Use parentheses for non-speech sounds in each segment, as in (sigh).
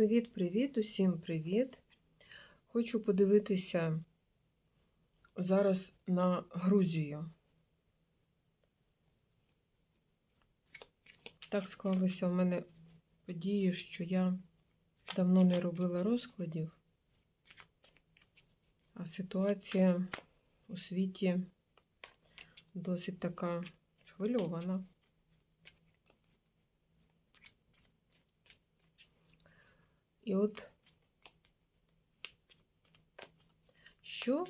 Привіт-привіт, усім привіт! Хочу подивитися зараз на Грузію. Так склалися в мене події, що я давно не робила розкладів, а ситуація у світі досить така схвильована. І от що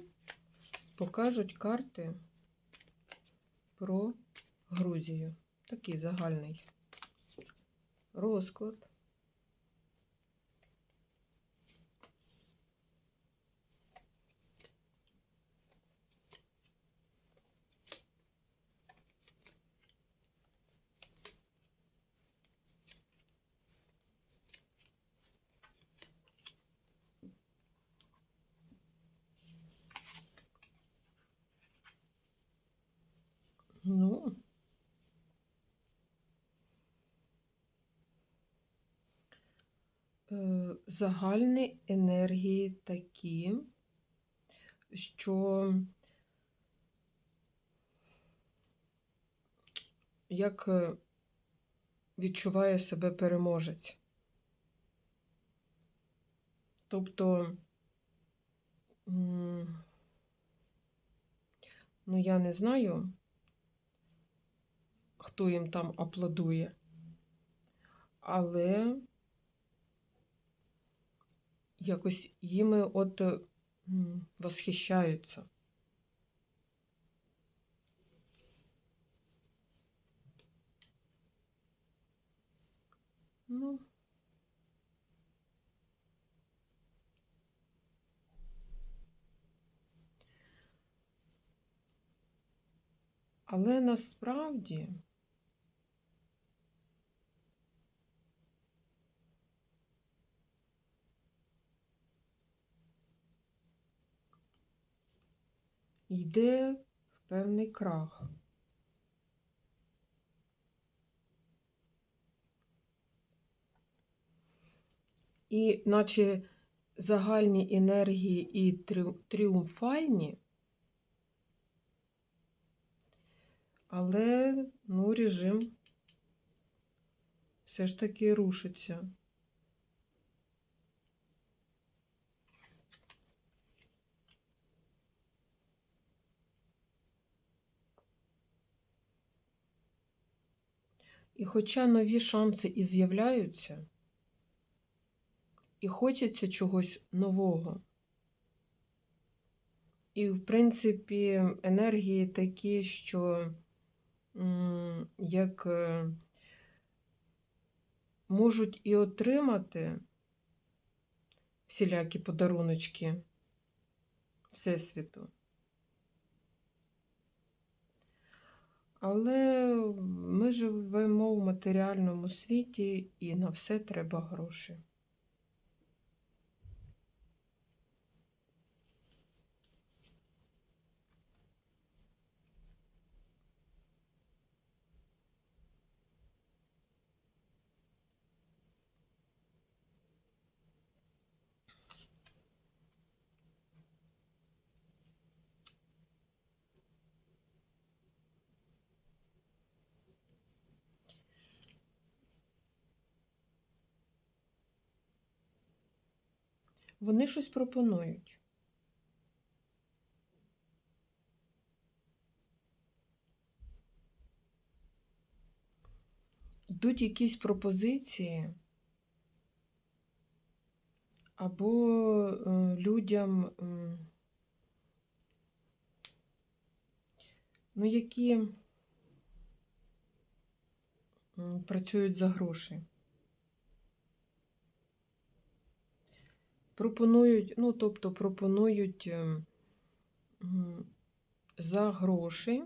покажуть карти про Грузію? Такий загальний розклад. Ну, е, загальні енергії такі, що як е, відчуває себе переможець. Тобто, ну, я не знаю, хто їм там аплодує, але якось їми от е, восхищаються. Ну, але насправді йде в певний крах. І наче загальні енергії і тріумфальні, але ну, режим все ж таки рушиться. І хоча нові шанси і з'являються, і хочеться чогось нового. І, в принципі, енергії такі, що як е, можуть і отримати всілякі подаруночки Всесвіту. Але ми живемо в матеріальному світі і на все треба гроші. Вони щось пропонують. Йдуть якісь пропозиції, або е, людям, м, ну, які працюють за гроші. Пропонують, ну, тобто пропонують ем, за гроші.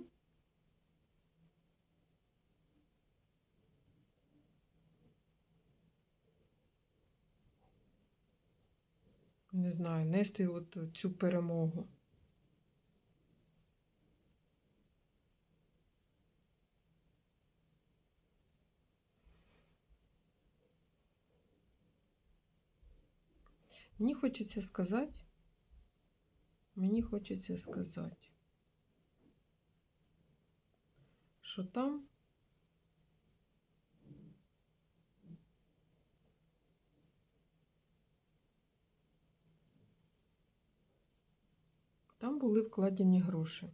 Не знаю, нести от цю перемогу. Мені хочеться сказати. Мені хочеться сказати, що там там були вкладені гроші.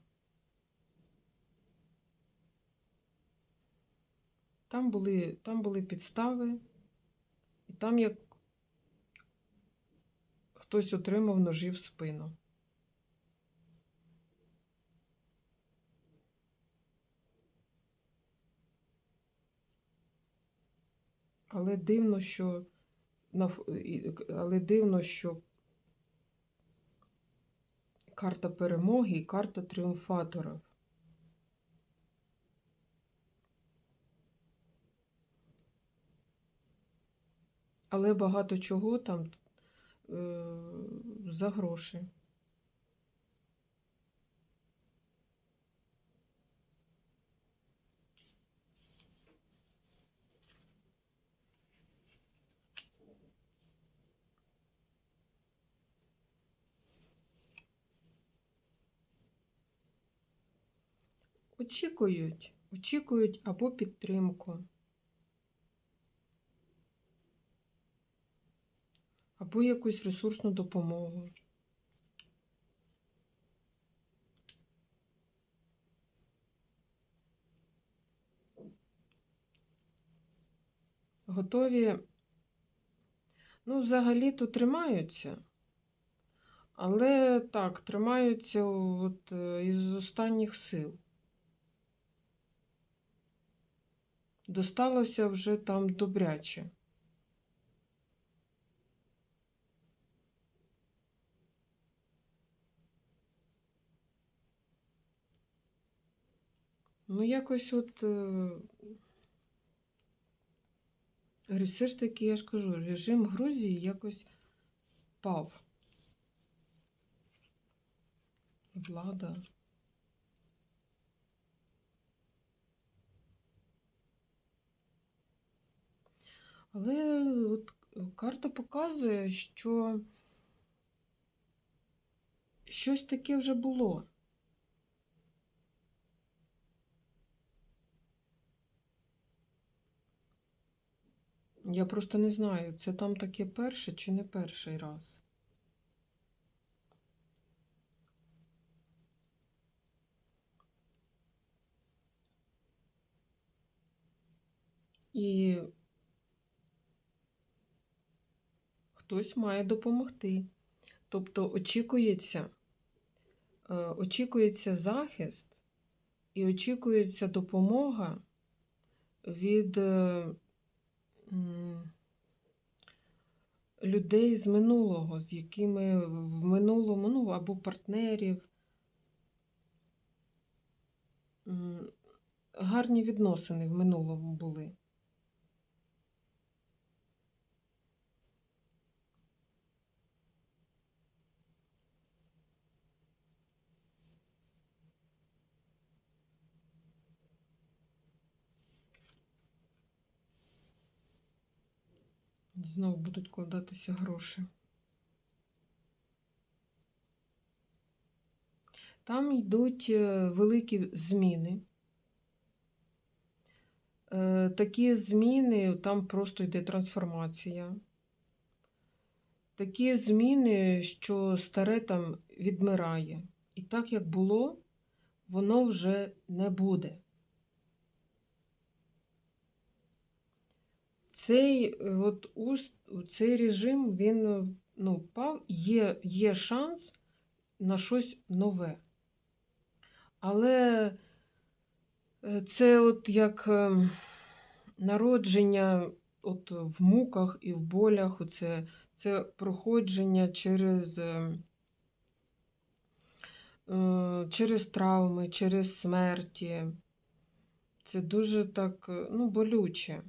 Там були, там були підстави, і там як хтось отримав ножі в спину. Але дивно, що але дивно, що карта перемоги і карта тріумфаторів. Але багато чого там за гроші. Очікують, очікують або підтримку, або якусь ресурсну допомогу. Готові, ну, взагалі-то тримаються, але так, тримаються от, е, із останніх сил. Досталося вже там добряче. Ну, якось от. е, Все ж таки, я ж кажу, режим Грузії якось пав. Влада. Але от карта показує, що щось таке вже було. Я просто не знаю, це там таке перше чи не перший раз. І хтось має допомогти. Тобто очікується, е, очікується захист і очікується допомога від е, людей з минулого, з якими в минулому, ну, або партнерів. Гарні відносини в минулому були. Знову будуть вкладатися гроші. Там йдуть е, великі зміни. Е, Такі зміни, там просто йде трансформація. Такі зміни, що старе там відмирає. І так, як було, воно вже не буде. Цей е, от уст, цей режим, він е, ну, пав, є, є шанс на щось нове. Але е, це от як е, народження от в муках і в болях, оце, це проходження через, е, е, через травми, через смерті. Це дуже так ну, болюче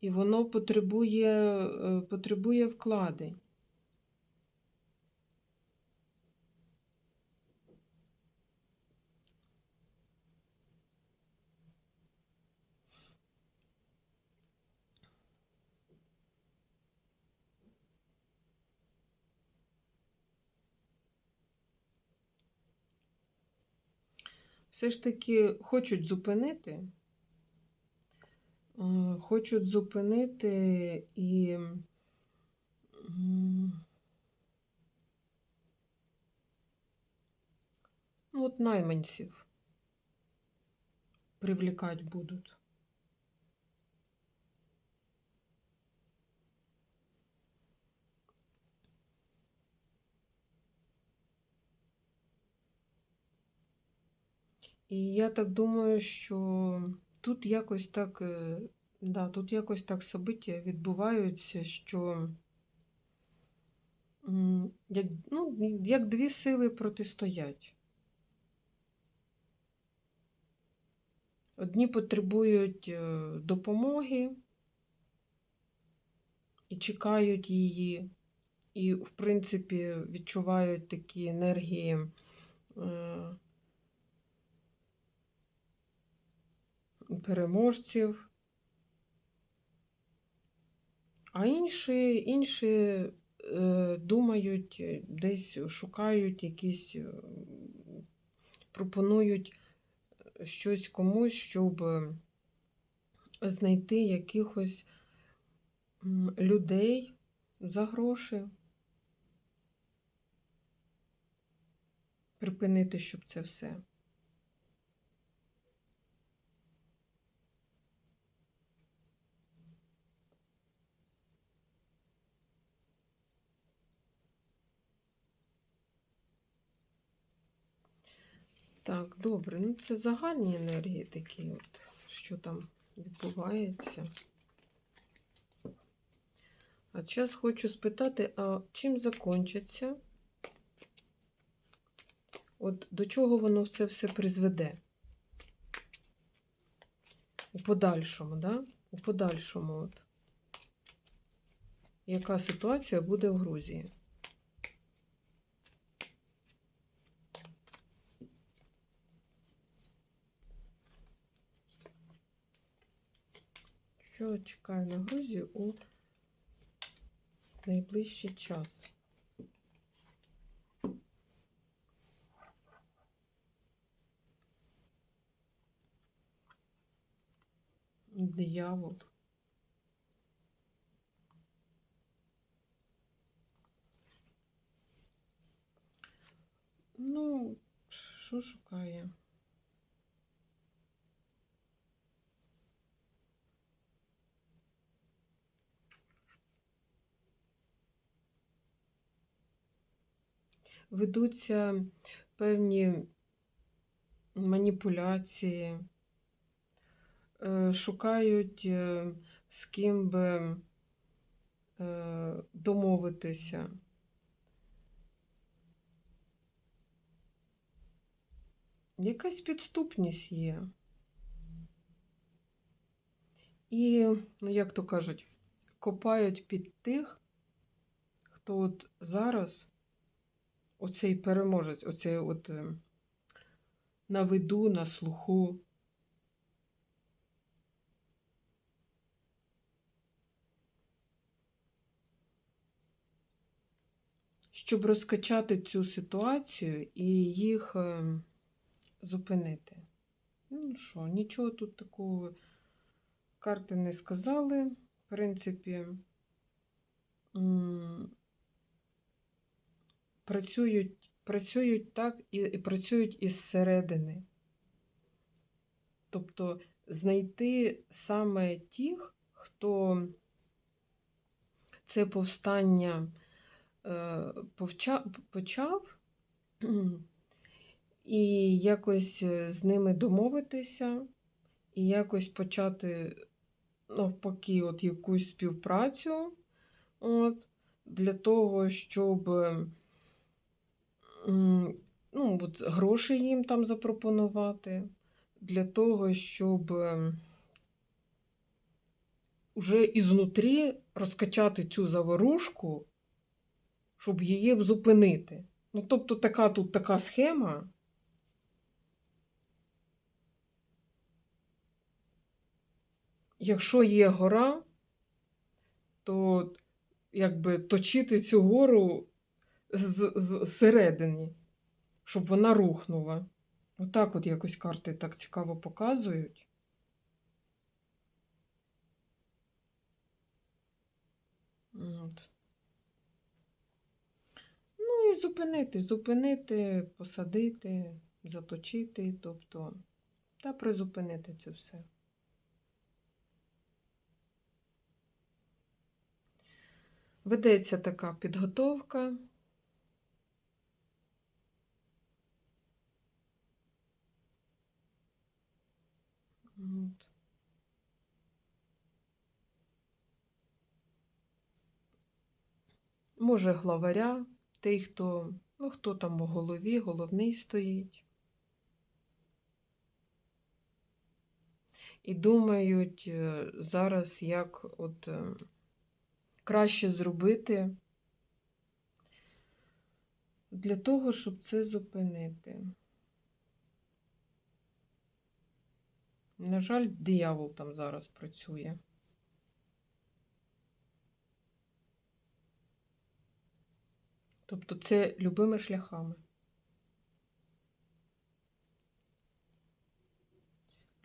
і воно потребує, е, потребує вкладень. Все ж таки хочуть зупинити, Е, Хочуть зупинити і ну, от найманців привлекать будуть. І я так думаю, що тут якось так, е, да, тут якось так собиття відбуваються, що як, ну, як дві сили протистоять. Одні потребують е, допомоги і чекають її, і, в принципі, відчувають такі енергії. Переможців. А інші, інші е, думають, десь шукають якісь, е, пропонують щось комусь, щоб знайти якихось людей за гроші. Припинити, щоб це все. Так, добре. Ну, це загальні енергії такі, от, що там відбувається. А зараз хочу спитати, а чим закінчиться? От до чого воно це все призведе? У подальшому, да? У подальшому, от. Яка ситуація буде в Грузії? Що чекає на Грузію у найближчий час? Диявол. Ну, що шукає? Ведуться певні маніпуляції, е, шукають е, з ким би е, домовитися. Якась підступність є. І, ну, як то кажуть, копають під тих, хто от зараз оцей переможець, оцей от е, на виду, на слуху. Щоб розкачати цю ситуацію і їх е, зупинити. Ну що, нічого тут такого карти не сказали. В принципі, працюють, працюють так і, і працюють із середини. Тобто знайти саме тих, хто це повстання е, почав, (clears throat) і якось е, з ними домовитися, і якось почати навпаки от якусь співпрацю от, для того, щоб ну, от, гроші їм там запропонувати, для того, щоб ем, уже ізнутрі розкачати цю заворушку, щоб її зупинити. Ну, тобто така тут така схема. Якщо є гора, то якби точити цю гору зсередини, щоб вона рухнула. Отак от якось карти так цікаво показують. От. Ну і зупинити, зупинити, посадити, заточити, тобто, та призупинити це все. Ведеться така підготовка. Може, главаря, той, хто, ну, хто там у голові, головний стоїть. І думають е, зараз, як от е, краще зробити для того, щоб це зупинити. На жаль, диявол там зараз працює. Тобто це любими шляхами.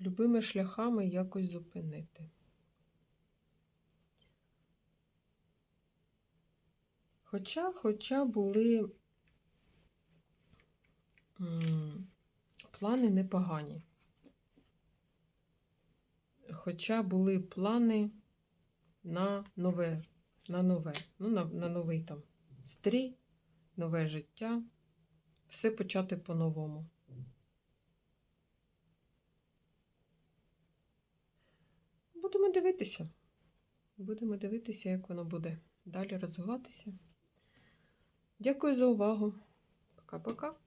Любими шляхами якось зупинити. Хоча, хоча були м, плани непогані. Хоча були плани на нове, на нове, ну, на, на новий там стрій, нове життя, все почати по-новому. Будемо дивитися. Будемо дивитися, як воно буде далі розвиватися. Дякую за увагу. Пока-пока.